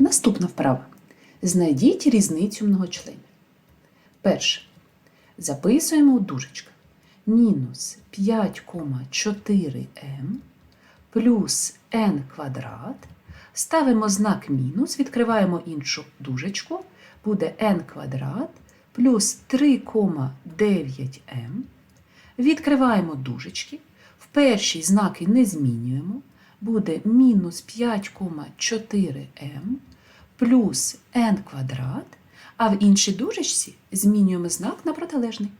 Наступна вправа. Знайдіть різницю многочленів. Перше. Записуємо у дужечках. Мінус 5,4m плюс n квадрат. Ставимо знак мінус, відкриваємо іншу дужечку. Буде n квадрат плюс 3,9m. Відкриваємо дужечки. В першій знаки не змінюємо. Буде мінус 5,4m плюс n квадрат, а в іншій дужечці змінюємо знак на протилежний.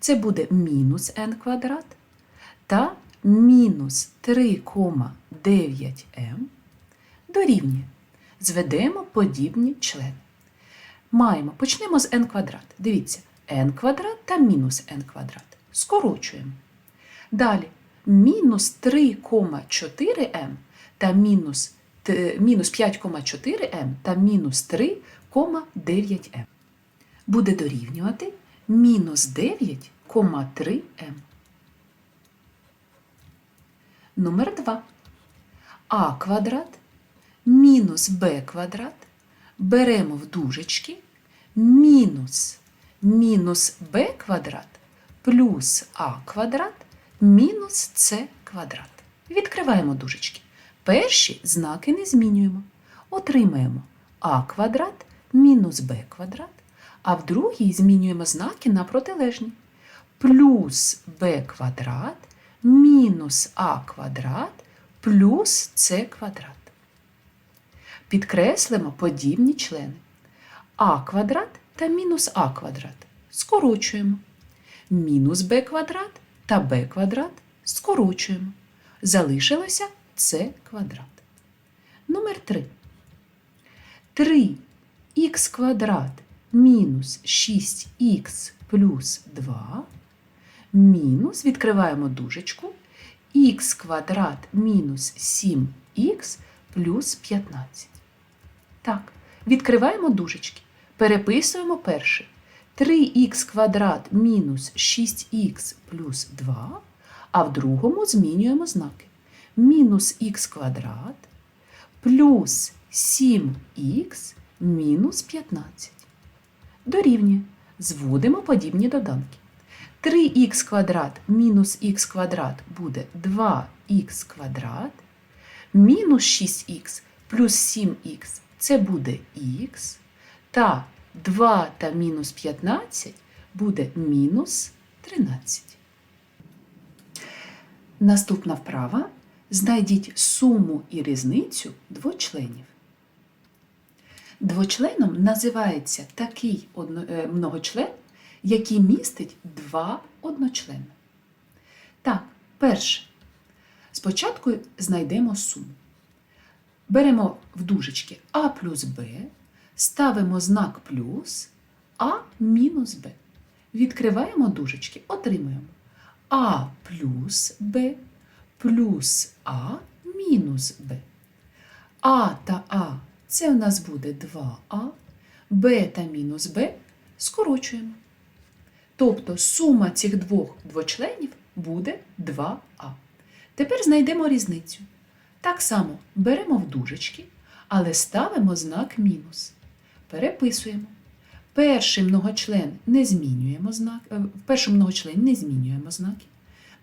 Це буде мінус n квадрат та мінус 3,9m дорівнює. Зведемо подібні члени. Маємо, почнемо з n квадрат. Дивіться, n квадрат та мінус n квадрат. Скорочуємо. Далі мінус 3,4m та мінус, мінус 5,4m та мінус 3,9m. Буде дорівнювати мінус 9,3m. Номер 2. а квадрат мінус b квадрат беремо в дужечки мінус мінус b квадрат плюс а квадрат мінус c квадрат. Відкриваємо дужечки. Перші знаки не змінюємо. Отримаємо а квадрат мінус b квадрат, а в другій змінюємо знаки на протилежні. Плюс b квадрат мінус а квадрат плюс c квадрат. Підкреслимо подібні члени. а квадрат та мінус а квадрат. Скорочуємо. Мінус b квадрат та b квадрат скорочуємо. Залишилося c квадрат. Номер 3. 3х квадрат мінус 6х плюс 2 мінус, відкриваємо дужечку, х квадрат мінус 7х плюс 15. Так, відкриваємо дужечки. Переписуємо перше. 3х квадрат мінус 6х плюс 2, а в другому змінюємо знаки. Мінус х квадрат плюс 7х мінус 15. Дорівнює. Зводимо подібні доданки. 3х квадрат мінус х квадрат буде 2х квадрат, мінус 6х плюс 7х це буде х, та 2 та мінус 15 буде мінус 13. Наступна вправа. Знайдіть суму і різницю двочленів. Двочленом називається такий е, многочлен, який містить два одночлени. Так, перше. Спочатку знайдемо суму. Беремо в дужечки А плюс Б, ставимо знак плюс А мінус Б. Відкриваємо дужечки, отримуємо А плюс Б плюс А мінус Б. А та А це у нас буде 2А, Б та мінус Б скорочуємо. Тобто сума цих двох двочленів буде 2А. Тепер знайдемо різницю. Так само беремо в дужечки, але ставимо знак мінус. Переписуємо. Перший многочлен не змінюємо знак, е, в першому многочлені не змінюємо знаки.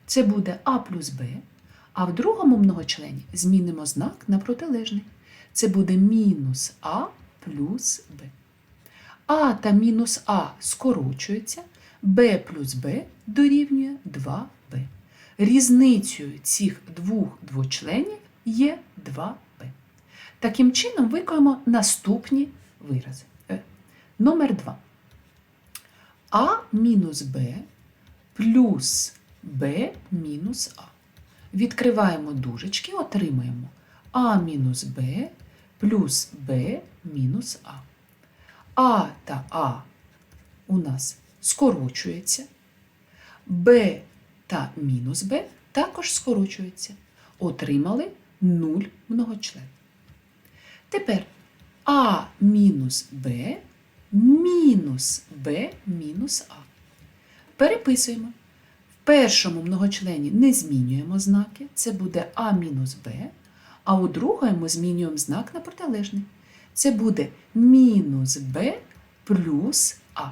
Це буде А плюс Б, а в другому многочлені змінимо знак на протилежний. Це буде мінус А плюс Б. А та мінус А скорочуються, Б плюс Б дорівнює 2Б. Різницею цих двох двочленів є 2Б. Таким чином виконуємо наступні вирази. Е, Номер 2. А мінус Б плюс Б мінус А. Відкриваємо дужечки, отримаємо А мінус Б плюс Б мінус А. А та А у нас скорочується. Б та мінус Б також скорочуються. Отримали 0 многочлен. Тепер А мінус Б мінус Б мінус А. Переписуємо. Першому многочлені не змінюємо знаки. Це буде А мінус Б. А у другому змінюємо знак на протилежний. Це буде мінус b плюс а.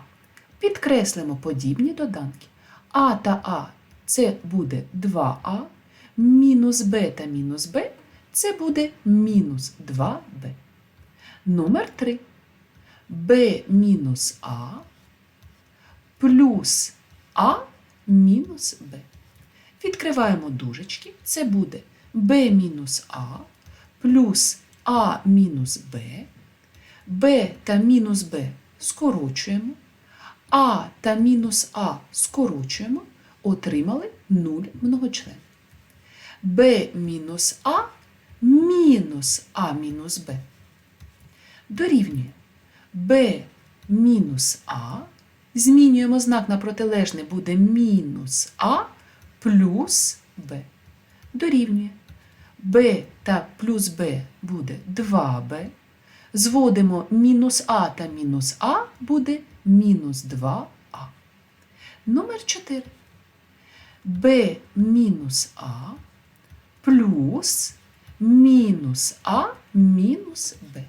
Підкреслимо подібні доданки. А та А це буде 2а, мінус Б та мінус Б це буде мінус 2b. Номер 3. b мінус А плюс А мінус Б. Відкриваємо дужечки. Це буде b мінус А плюс А мінус Б. b та мінус Б скорочуємо. А та мінус А скорочуємо, отримали 0 многочлен. Б мінус А мінус А мінус Б. Дорівнює Б мінус А. Змінюємо знак на протилежний, буде мінус А плюс Б. Дорівнює Б та плюс Б буде 2Б. Зводимо мінус А та мінус А буде мінус 2а. Номер 4. Б мінус А плюс мінус А мінус Б.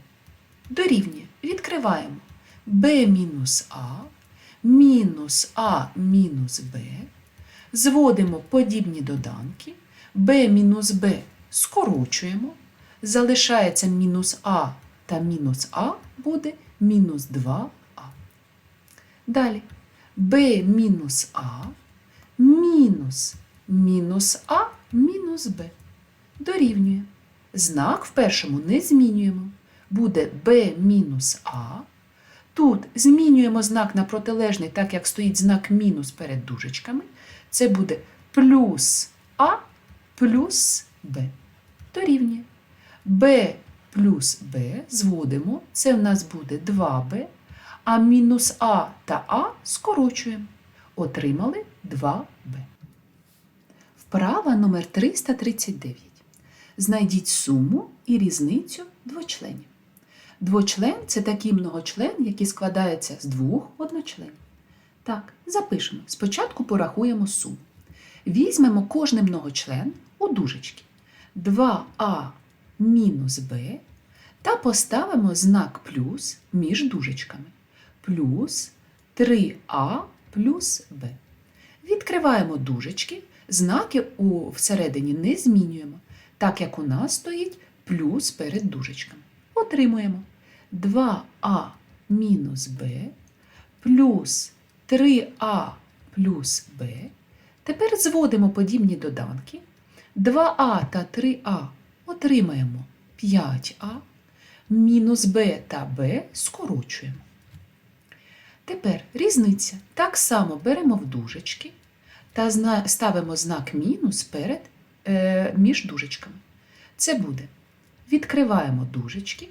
Дорівнює. Відкриваємо Б мінус А мінус А мінус Б. Зводимо подібні доданки. Б мінус Б скорочуємо. Залишається мінус А та мінус А буде мінус 2а. Далі b мінус А мінус мінус А мінус Б. Дорівнює. Знак в першому не змінюємо. Буде b мінус А. Тут змінюємо знак на протилежний, так як стоїть знак мінус перед дужечками. Це буде плюс А плюс Б. Дорівнює. b плюс b зводимо. Це в нас буде 2b а мінус А та А скорочуємо. Отримали 2Б. Вправа номер 339. Знайдіть суму і різницю двочленів. Двочлен це такий многочлен, який складається з двох одночленів. Так, запишемо. Спочатку порахуємо суму. Візьмемо кожний многочлен у дужечки 2а мінус b та поставимо знак плюс між дужечками плюс 3а плюс b. Відкриваємо дужечки, знаки у всередині не змінюємо, так як у нас стоїть плюс перед дужечками. Отримуємо 2а мінус b плюс 3а плюс b. Тепер зводимо подібні доданки. 2а та 3а отримаємо 5а, мінус b та b скорочуємо. Тепер різниця. Так само беремо в дужечки та ставимо знак мінус перед е, між дужечками. Це буде. Відкриваємо дужечки.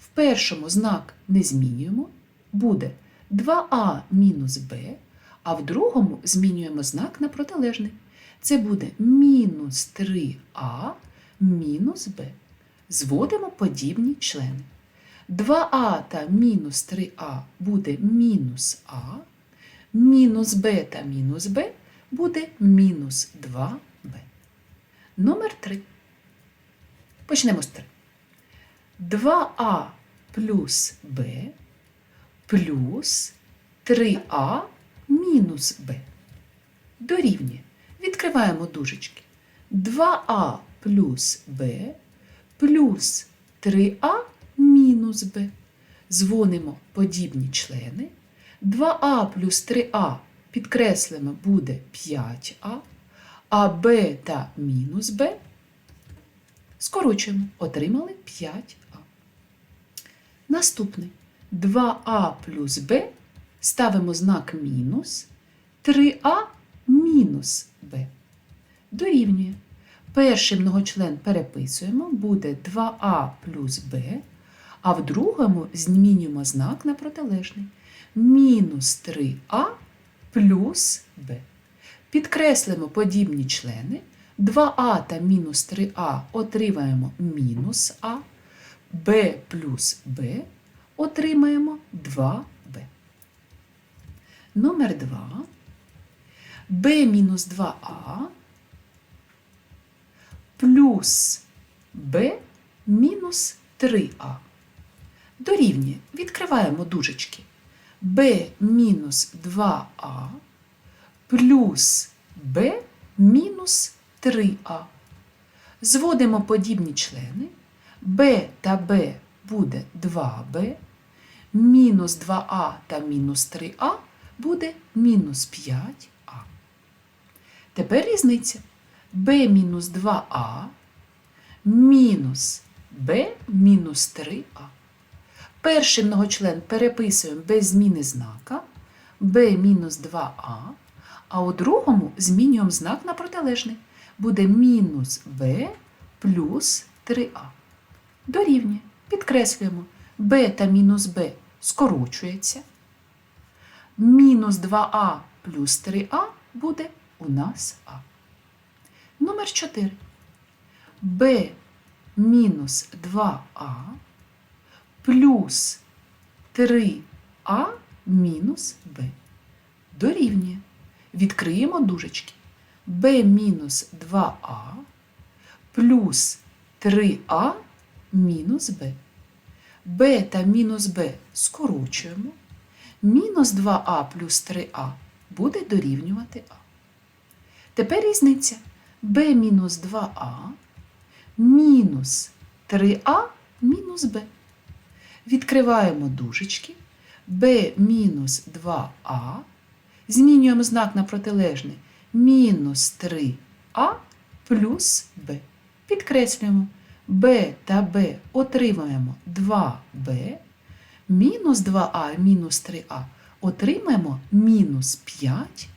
В першому знак не змінюємо. Буде 2а мінус b, а в другому змінюємо знак на протилежний. Це буде мінус 3а мінус b. Зводимо подібні члени. 2а та мінус 3а буде мінус а, мінус b та мінус b буде мінус 2b. Номер 3. Почнемо з 3. 2а плюс b плюс 3а мінус b. Дорівнює. Відкриваємо дужечки. 2а плюс b плюс 3а мінус b. Дзвонимо подібні члени. 2а плюс 3а підкреслимо буде 5а, а b та мінус b скорочуємо, отримали 5а. Наступний 2а плюс b ставимо знак мінус, 3а мінус b. Дорівнює. Перший многочлен переписуємо, буде 2а плюс b, а в другому змінюємо знак на протилежний. Мінус 3а плюс b. Підкреслимо подібні члени. 2а та мінус 3а отримаємо мінус а, b плюс b отримаємо 2b. Номер 2. b мінус 2а плюс b мінус 3а. Дорівнює. Відкриваємо дужечки. b мінус 2а плюс b мінус 3а. Зводимо подібні члени. B та b буде 2b, мінус 2а та мінус 3а буде мінус 5а. Тепер різниця b мінус 2а мінус b мінус 3а. Перший многочлен переписуємо без зміни знака b мінус 2а, а у другому змінюємо знак на протилежний. Буде мінус b плюс 3а. Дорівнює. Підкреслюємо. b та мінус b скорочується. Мінус 2а плюс 3а буде у нас а. Номер 4. b мінус 2а плюс 3а мінус b. Дорівнює. Відкриємо дужечки. b мінус 2а плюс 3а мінус b. b та мінус b скорочуємо. Мінус 2а плюс 3а буде дорівнювати а. Тепер різниця b мінус 2а мінус 3а мінус b. Відкриваємо дужечки b мінус 2а, змінюємо знак на протилежний мінус 3а плюс b. Підкреслюємо b та b отримаємо 2b, мінус 2а мінус 3а отримаємо мінус 5